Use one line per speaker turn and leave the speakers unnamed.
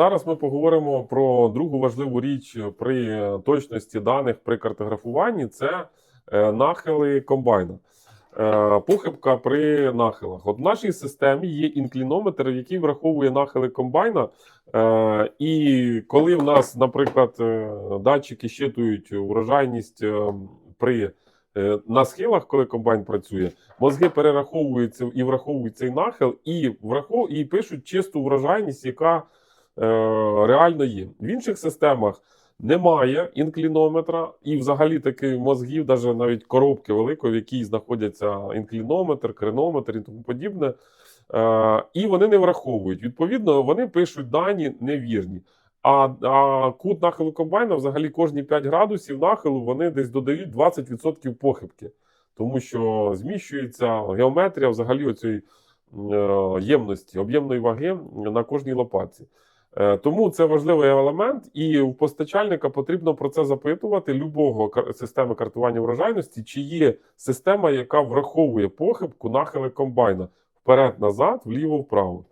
Зараз ми поговоримо про другу важливу річ при точності даних при картографуванні це е, нахили комбайна. Е, Похибка при нахилах. От в нашій системі є інклінометр, який враховує нахили комбайна. Е, І коли в нас, наприклад, датчики щитують урожайність при на схилах, коли комбайн працює, мозги перераховуються і враховують цей нахил, і врахов... і пишуть чисту врожайність, яка реально є. В інших системах немає інклінометра, і взагалі таких мозгів, навіть навіть коробки великої, в якій знаходяться інклінометр, кренометр і тому подібне. Е, і вони не враховують. Відповідно, вони пишуть дані невірні. А, а кут нахилу комбайна взагалі кожні 5 градусів нахилу вони десь додають 20% похибки, тому що зміщується геометрія взагалі оцієї е, ємності, об'ємної ваги на кожній лопатці. Е, Тому це важливий елемент, і у постачальника потрібно про це запитувати любого системи картування врожайності, чи є система, яка враховує похибку нахили комбайна вперед-назад, вліво-вправо.